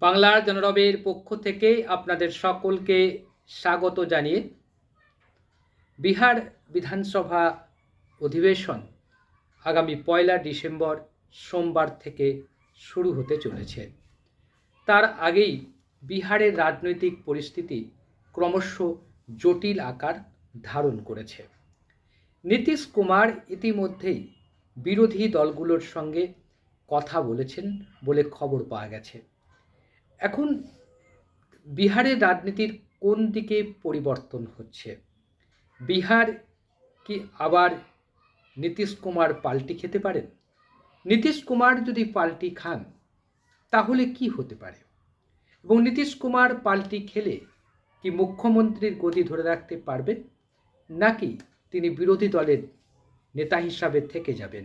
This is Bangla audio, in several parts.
বাংলার জনরবের পক্ষ থেকে আপনাদের সকলকে স্বাগত জানিয়ে বিহার বিধানসভা অধিবেশন আগামী পয়লা ডিসেম্বর সোমবার থেকে শুরু হতে চলেছে। তার আগেই বিহারের রাজনৈতিক পরিস্থিতি ক্রমশ জটিল আকার ধারণ করেছে। নীতিশ কুমার ইতিমধ্যেই বিরোধী দলগুলোর সঙ্গে কথা বলেছেন বলে খবর পাওয়া গেছে। এখন বিহারের রাজনীতির কোন দিকে পরিবর্তন হচ্ছে? বিহার কি আবার নীতিশ কুমার পাল্টি খেতে পারেন? নীতিশ কুমার যদি পাল্টি খান, তাহলে কি হতে পারে? এবং নীতিশ কুমার পাল্টি খেলে কি মুখ্যমন্ত্রীর গতি ধরে রাখতে পারবেন? নাকি তিনি বিরোধী দলের নেতা হিসাবে থেকে যাবেন?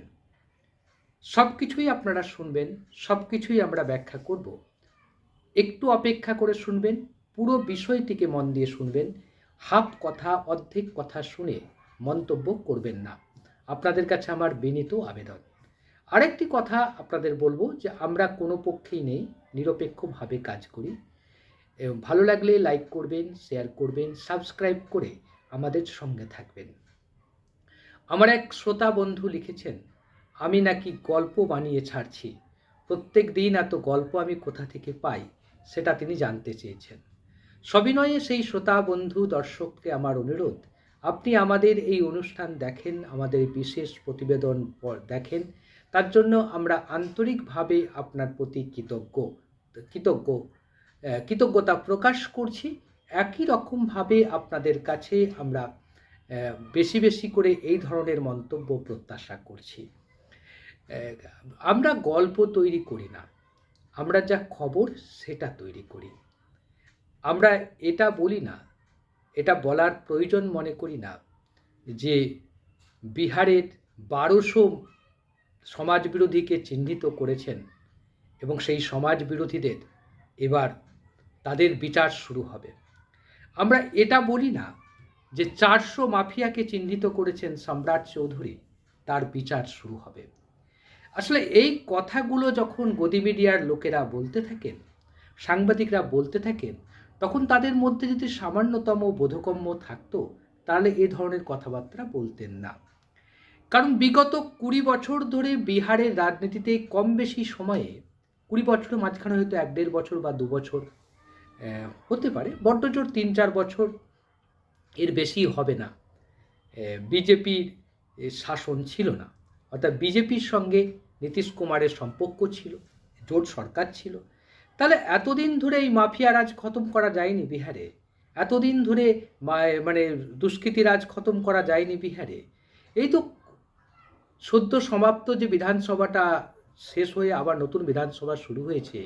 সব কিছুই আপনারা শুনবেন সব কিছুই আমরা ব্যাখ্যা করব। একটু অপেক্ষা করে শুনবেন, পুরো বিষয়টিকে মন দিয়ে শুনবেন, হাফ কথা, অর্ধেক কথা শুনে মন্তব্য করবেন না। আপনাদের কাছে আমার বিনীত আবেদন। আরেকটি কথা আপনাদের বলব যে, আমরা কোনো পক্ষেই নেই, নিরপেক্ষভাবে কাজ করি। ভালো লাগলে লাইক করবেন, শেয়ার করবেন, সাবস্ক্রাইব করে আমাদের সঙ্গে থাকবেন। আমার এক শ্রোতা বন্ধু লিখেছেন, আমি নাকি গল্প বানিয়ে ছাড়ছি। প্রত্যেক দিন এত গল্প আমি কোথা থেকে পাই? সেটা তিনি জানতে চেয়েছেন। সবিনয়ে সেই শ্রোতা বন্ধু দর্শককে আমার অনুরোধ, আপনি আমাদের এই অনুষ্ঠান দেখেন, আমাদের বিশেষ প্রতিবেদন দেখেন, তার জন্য আমরা আন্তরিকভাবে আপনার প্রতি কৃতজ্ঞ কৃতজ্ঞ কৃতজ্ঞতা প্রকাশ করছি। একই রকমভাবে আপনাদের কাছে আমরা বেশি বেশি করে এই ধরনের মন্তব্য প্রত্যাশা করছি। আমরা গল্প তৈরি করি না। আমরা যা খবর সেটা তৈরি করি। আমরা এটা বলি না, এটা বলার প্রয়োজন মনে করি না যে বিহারের বারোশো সমাজবিরোধীকে চিহ্নিত করেছেন এবং সেই সমাজ বিরোধীদের এবার তাদের বিচার শুরু হবে। আমরা এটা বলি না যে চারশো মাফিয়াকে চিহ্নিত করেছেন সম্রাট চৌধুরী, তার বিচার শুরু হবে। আসলে এই কথাগুলো যখন গদি মিডিয়ার লোকেরা বলতে থাকেন, সাংবাদিকরা বলতে থাকেন, তখন তাদের মধ্যে যদি সামান্যতম বোধকম্য থাকতো, তাহলে এ ধরনের কথাবার্তা বলতেন না। কারণ বিগত কুড়ি বছর ধরে বিহারের রাজনীতিতে কম বেশি সময়ে, কুড়ি বছরের মাঝখানে হয়তো এক দেড় বছর বা দু বছর হতে পারে, বড্ড জোর তিন চার বছর এর বেশি হবে না। বিজেপির শাসন ছিল না। অর্থাৎ বিজেপির সঙ্গে নীতিশ কুমারের সম্পর্ক ছিল, জোট সরকার ছিল। তাহলে এতদিন ধরে এই মাফিয়া রাজ খতম করা যায়নি বিহারে? এতদিন ধরে মানে দুষ্কৃতি রাজ খতম করা যায়নি বিহারে? এই তো সদ্য সমাপ্ত যে বিধানসভাটা শেষ হয়ে আবার নতুন বিধানসভা শুরু হয়েছে,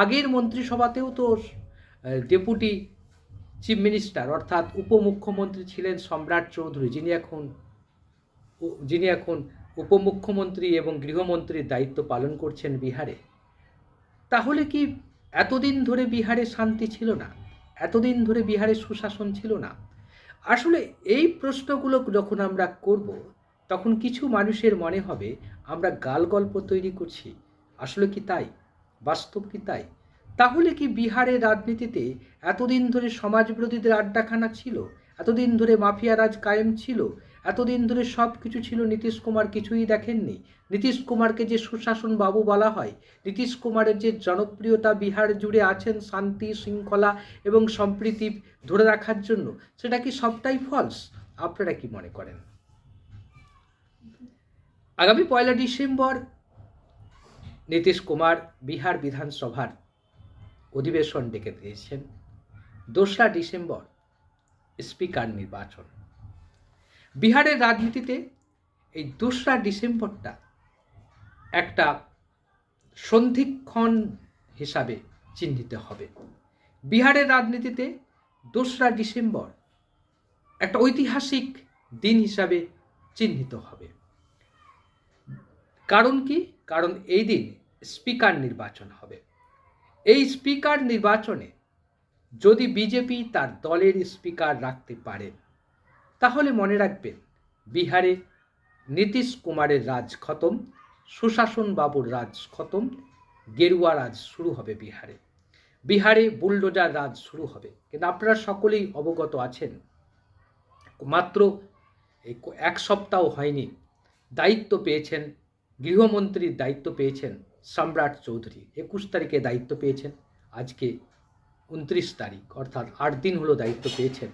আগের মন্ত্রিসভাতেও তো ডেপুটি চিফ মিনিস্টার অর্থাৎ উপমুখ্যমন্ত্রী ছিলেন সম্রাট চৌধুরী, যিনি এখন যিনি এখন উপমুখ্যমন্ত্রী এবং গৃহমন্ত্রীর দায়িত্ব পালন করছেন বিহারে। তাহলে কি এতদিন ধরে বিহারে শান্তি ছিল না? এতদিন ধরে বিহারে সুশাসন ছিল না? আসলে এই প্রশ্নগুলো যখন আমরা করব, তখন কিছু মানুষের মনে হবে, আমরা গাল গল্প তৈরি করছি। আসলে কি তাই? বাস্তব কি তাই? তাহলে কি বিহারের রাজনীতিতে এতদিন ধরে সমাজবিরোধীদের আড্ডাখানা ছিল? এতদিন ধরে মাফিয়া রাজ কায়েম ছিল? এতদিন ধরে সব কিছু ছিল নীতিশ কুমার, কিছুই দেখেননি। নীতিশ কুমারকে যে সুশাসন বাবু বলা হয়, নীতিশ কুমারের যে জনপ্রিয়তা বিহার জুড়ে আছেন শান্তি, শৃঙ্খলা এবং সম্প্রীতি ধরে রাখার জন্য, সেটা কি সবটাই ফলস আপনারা কি মনে করেন? আগামী পয়লা ডিসেম্বর, নীতিশ কুমার বিহার বিধানসভার অধিবেশন ডেকে দিয়েছেন। দোসরা ডিসেম্বর, স্পিকার নির্বাচন। বিহারের রাজনীতিতে এই দোসরা ডিসেম্বরটা একটা সন্ধিক্ষণ হিসাবে চিহ্নিত হবে। বিহারের রাজনীতিতে দোসরা ডিসেম্বর একটা ঐতিহাসিক দিন হিসাবে চিহ্নিত হবে। কারণ কি? কারণ এই দিন স্পিকার নির্বাচন হবে। এই স্পিকার নির্বাচনে যদি বিজেপি তার দলের স্পিকার রাখতে পারে তাহলে মনে রাখবেন, বিহারে নীতিশ কুমারের রাজ খতম সুশাসন বাবুর রাজ খতম, গেরুয়া রাজ শুরু হবে বিহারে। বিহারে বুলডোজার রাজ শুরু হবে। কিন্তু আপনারা সকলেই অবগত আছেন, মাত্র এক সপ্তাহ হয়নি, দায়িত্ব পেয়েছেন, গৃহমন্ত্রীর দায়িত্ব পেয়েছেন সম্রাট চৌধুরী। একুশ তারিখে দায়িত্ব পেয়েছেন, আজকে উনত্রিশ তারিখ, অর্থাৎ আট দিন হলো দায়িত্ব পেয়েছেন।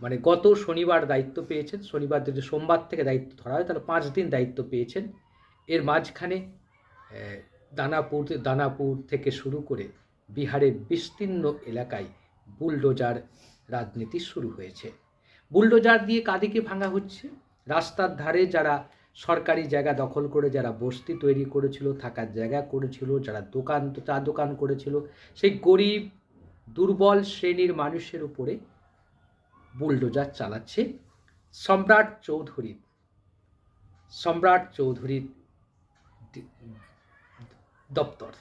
মানে গত শনিবার দায়িত্ব পেয়েছেন, শনিবার যদি সোমবার থেকে দায়িত্ব ধরা হয়, তাহলে পাঁচ দিন দায়িত্ব পেয়েছেন। এর মাঝখানে দানাপুর দানাপুর থেকে শুরু করে বিহারের বিস্তীর্ণ এলাকায় বুলডোজার রাজনীতি শুরু হয়েছে। বুলডোজার দিয়ে কাদিকে ভাঙা হচ্ছে? রাস্তার ধারে যারা সরকারি জায়গা দখল করে, যারা বস্তি তৈরি করেছিল, থাকার জায়গা করেছিল, যারা দোকান, চা দোকান করেছিল, সেই গরিব, দুর্বল শ্রেণির মানুষের উপরে বুলডোজার চালাচ্ছে সম্রাট চৌধুরীর সম্রাট চৌধুরীর দপ্তর।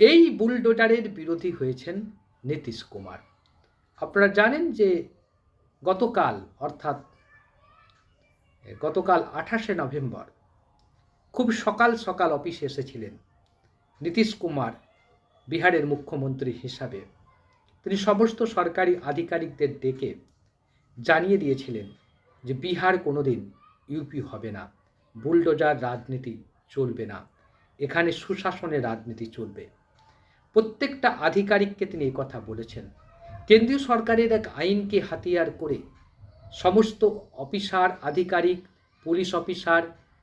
এই বুলডোজারের বিরোধী হয়েছেন নীতিশ কুমার। আপনারা জানেন যে গতকাল, অর্থাৎ গতকাল আঠাশে নভেম্বর, খুব সকাল সকাল অফিসে এসেছিলেন নীতিশ কুমার বিহারের মুখ্যমন্ত্রী হিসাবে। তিনি সমস্ত সরকারি আধিকারিকদের ডেকে জানিয়ে দিয়েছিলেন যে বিহার কোনোদিন ইউপি হবে না, বুলডোজার রাজনীতি চলবে না, এখানে সুশাসনের রাজনীতি চলবে। প্রত্যেকটা আধিকারিককে তিনি কথা বলেছেন। কেন্দ্রীয় সরকারের এক আইনকে হাতিয়ার করে সমস্ত অফিসার, আধিকারিক, পুলিশ অফিসার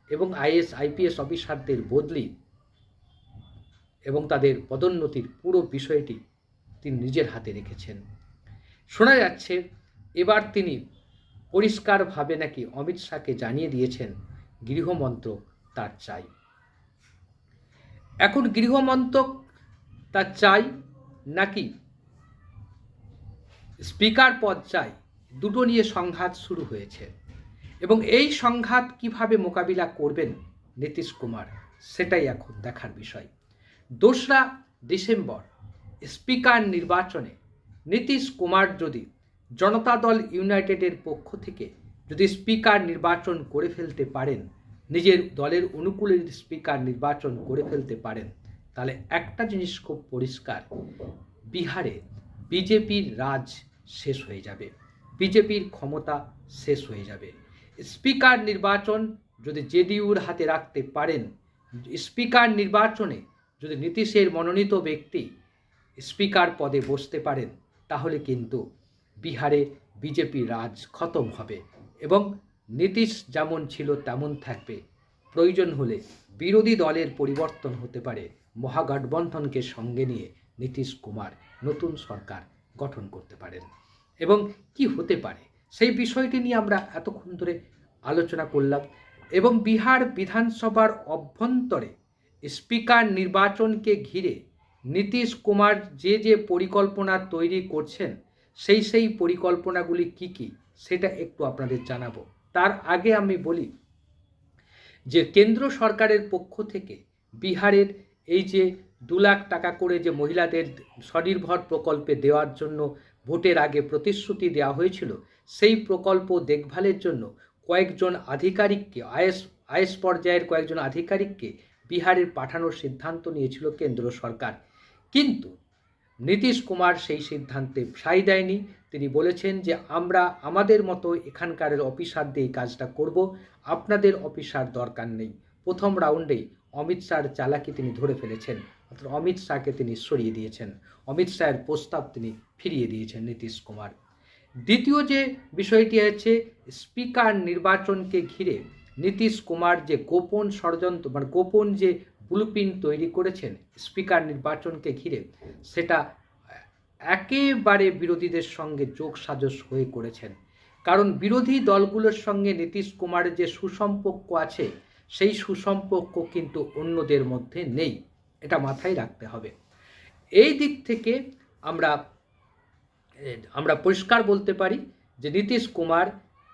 এবং আইএস, আইপিএস অফিসারদের বদলি এবং তাদের পদোন্নতির পুরো বিষয়টি তিনি নিজের হাতে রেখেছেন। শোনা যাচ্ছে, এবার তিনি পরিষ্কারভাবে নাকি অমিত শাহকে জানিয়ে দিয়েছেন, গৃহমন্ত্রক তার চাই। এখন গৃহমন্ত্রক তার চাই নাকি স্পিকার পদ চাই, দুটো নিয়ে সংঘাত শুরু হয়েছে। এবং এই সংঘাত কীভাবে মোকাবিলা করবেন নীতিশ কুমার, সেটাই এখন দেখার বিষয়। দোসরা ডিসেম্বর স্পিকার নির্বাচনে নীতিশ কুমার যদি জনতা দল ইউনাইটেডের পক্ষ থেকে যদি স্পিকার নির্বাচন করে ফেলতে পারেন, নিজের দলের অনুকূলে স্পিকার নির্বাচন করে ফেলতে পারেন, তাহলে একটা জিনিস খুব পরিষ্কার, বিহারে বিজেপির রাজ শেষ হয়ে যাবে, বিজেপির ক্ষমতা শেষ হয়ে যাবে। স্পিকার নির্বাচন যদি জেডিইউর হাতে রাখতে পারেন, স্পিকার নির্বাচনে যদি নীতিশের মনোনীত ব্যক্তি স্পিকার পদে বসতে পারেন, তাহলে কিন্তু বিহারে বিজেপি রাজ খতম হবে এবং নীতিশ যেমন ছিল তেমন থাকবে। প্রয়োজন হলে বিরোধী দলের পরিবর্তন হতে পারে। মহাগঠবন্ধনকে সঙ্গে নিয়ে নীতিশ কুমার নতুন সরকার গঠন করতে পারেন। এবং কি হতে পারে? সেই বিষয়টি নিয়ে আমরা এতক্ষণ ধরে আলোচনা করলাম এবং বিহার বিধানসভার অভ্যন্তরে স্পিকার নির্বাচনকে ঘিরে নীতিশ কুমার যে যে পরিকল্পনা তৈরি করছেন, সেই সেই পরিকল্পনাগুলি কি কি, সেটা একটু আপনাদের জানাব। তার আগে আমি বলি যে, কেন্দ্র সরকারের পক্ষ থেকে বিহারের এই যে দু লাখ টাকা করে যে মহিলাদের স্বনির্ভর প্রকল্পে দেওয়ার জন্য ভোটের আগে প্রতিশ্রুতি দেওয়া হয়েছিল, সেই প্রকল্প দেখভালের জন্য কয়েকজন আধিকারিককে, আইএস আইএস পর্যায়ের কয়েকজন আধিকারিককে বিহারের পাঠানোর সিদ্ধান্ত নিয়েছিল কেন্দ্র সরকার। কিন্তু নীতিশ কুমার সেই সিদ্ধান্তে সাই দেয়নি। তিনি বলেছেন যে, আমরা আমাদের মতো এখানকার অফিসার দিয়ে কাজটা করব। আপনাদের অফিসার দরকার নেই। প্রথম রাউন্ডেই অমিত শাহর চালাকি তিনি ধরে ফেলেছেন। অর্থাৎ অমিত শাহকে তিনি সরিয়ে দিয়েছেন। অমিত শাহের প্রস্তাব তিনি ফিরিয়ে দিয়েছেন নীতিশ কুমার। দ্বিতীয় যে বিষয়টি হচ্ছে স্পিকার নির্বাচনকে ঘিরে নীতিশ কুমার যে গোপন ষড়যন্ত্র মানে গোপন যে ব্লুপ্রিন্ট তৈরি করেছেন স্পিকার নির্বাচনকে ঘিরে। সেটা একেবারে বিরোধীদের সঙ্গে যোগ সাজস হয়ে করেছেন। কারণ বিরোধী দলগুলোর সঙ্গে নীতিশ কুমারের যে সুসম্পর্ক আছে, সেই সুসম্পর্ক কিন্তু অন্যদের মধ্যে নেই। এটা মাথায় রাখতে হবে। এই দিক থেকে আমরা আমরা পরিষ্কার বলতে পারি যে নীতিশ কুমার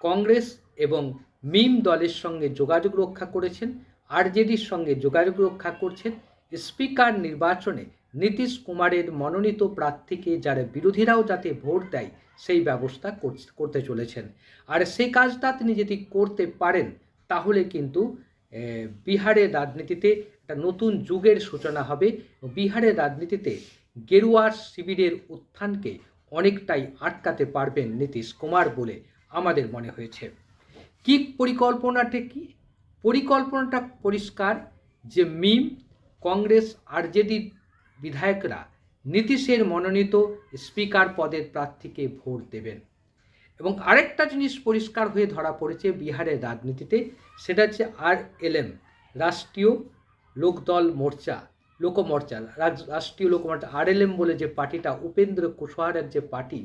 কংগ্রেস এবং মিম দলের সঙ্গে যোগাযোগ রক্ষা করেছেন। আরজেডির সঙ্গে যোগাযোগ রক্ষা করছেন স্পিকার নির্বাচনে নীতিশ কুমারের মনোনীত প্রার্থীকে যারা বিরোধীরাও যাতে ভোট দেয়, সেই ব্যবস্থা করতে চলেছেন। আর সেই কাজটা তিনি যদি করতে পারেন, তাহলে কিন্তু বিহারের রাজনীতিতে একটা নতুন যুগের সূচনা হবে। বিহারের রাজনীতিতে গেরুয়া শিবিরের উত্থানকে অনেকটাই আটকাতে পারবেন নীতিশ কুমার বলে আমাদের মনে হয়েছে। কি পরিকল্পনাটা কি? পরিকল্পনাটা পরিষ্কার যে মিম, কংগ্রেস, আরজেডি বিধায়করা নীতিশের মনোনীত স্পিকার পদের প্রার্থীকে ভোট দেবেন। এবং আরেকটা জিনিস পরিষ্কার হয়ে ধরা পড়েছে বিহারের রাজনীতিতে, সেটা হচ্ছে আর এলএম রাষ্ট্রীয় লোকদল মোর্চা, লোকমোর্চা রাষ্ট্রীয় লোকমোর্চা আরএলএম বলে যে পার্টিটা, উপেন্দ্র কুশওয়াহার যে পার্টি,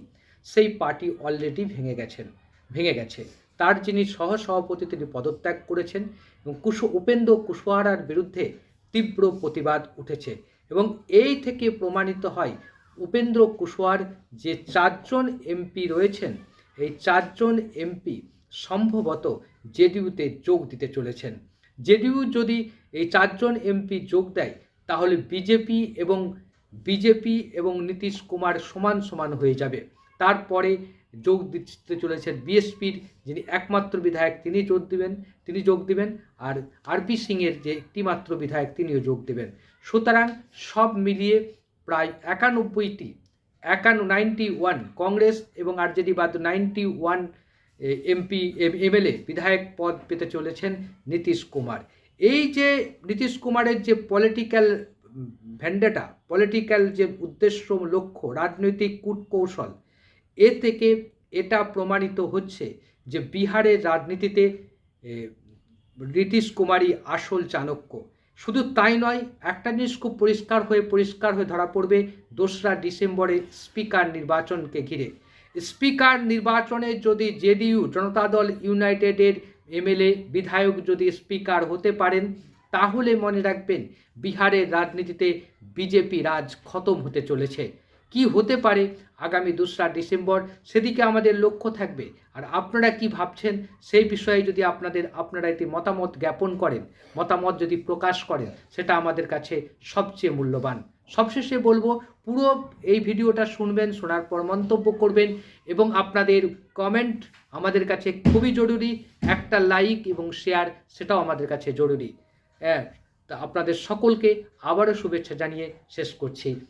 সেই পার্টি অলরেডি ভেঙে গেছেন, ভেঙে গেছে। তার যিনি সহ সভাপতি তিনি পদত্যাগ করেছেন এবং কুশ উপেন্দ্র কুশওয়াহার বিরুদ্ধে তীব্র প্রতিবাদ উঠেছে এবং এই থেকে প্রমাণিত হয় উপেন্দ্র কুশওয়ার যে চারজন এমপি রয়েছেন, এই চারজন এমপি সম্ভবত জেডিইউতে যোগ দিতে চলেছেন। জেডিইউ যদি এই চারজন এমপি যোগ দেয়, তাহলে বিজেপি এবং বিজেপি এবং নীতিশ কুমার সমান সমান হয়ে যাবে। তারপরে যোগ দিতে চলেছেন বিএসপির যিনি একমাত্র বিধায়ক, তিনি যোগ দিবেন, তিনি যোগ দিবেন আর আরপি সিংয়ের যে একটিমাত্র বিধায়ক, তিনিও যোগ দেবেন। সুতরাং সব মিলিয়ে প্রায় একানব্বইটি, একান্ন, নাইনটি ওয়ান কংগ্রেস এবং আরজেডি বাদ নাইনটি ওয়ান এমপি এমএলএ বিধায়ক পদ পেতে চলেছেন নীতিশ কুমার। এই যে নীতিশ কুমারের যে পলিটিক্যাল ভ্যান্ডাটা পলিটিক্যাল যে উদ্দেশ্য, লক্ষ্য, রাজনৈতিক কূটকৌশল এ থেকে এটা প্রমাণিত হচ্ছে যে বিহারের রাজনীতিতে নীতিশ কুমারই আসল চাণক্য। শুধু তাই নয়, একটা জিনিস খুব পরিষ্কার হয়ে পরিষ্কার হয়ে ধরা পড়বে, দোসরা ডিসেম্বরে স্পিকার নির্বাচনকে ঘিরে। স্পিকার নির্বাচনে যদি জেডিইউ, জনতা দল ইউনাইটেডের এমএলএ, বিধায়ক যদি স্পিকার হতে পারেন, তাহলে মনে রাখবেন বিহারের রাজনীতিতে বিজেপি রাজ খতম হতে চলেছে। কি হতে পারে? আগামী দোসরা ডিসেম্বর সেদিকে আমাদের লক্ষ্য থাকবে। আর আপনারা কি ভাবছেন? সেই বিষয়ে যদি আপনাদের, আপনারা এতে মতামত জ্ঞাপন করেন, মতামত যদি প্রকাশ করেন, সেটা আমাদের কাছে সবচেয়ে মূল্যবান। সবশেষে বলব, পুরো এই ভিডিওটা শুনবেন, শোনার পর মন্তব্য করবেন এবং আপনাদের কমেন্ট আমাদের কাছে খুবই জরুরি। একটা লাইক এবং শেয়ার সেটাও আমাদের কাছে জরুরি। হ্যাঁ তা আপনাদের সকলকে আবারও শুভেচ্ছা জানিয়ে শেষ করছি।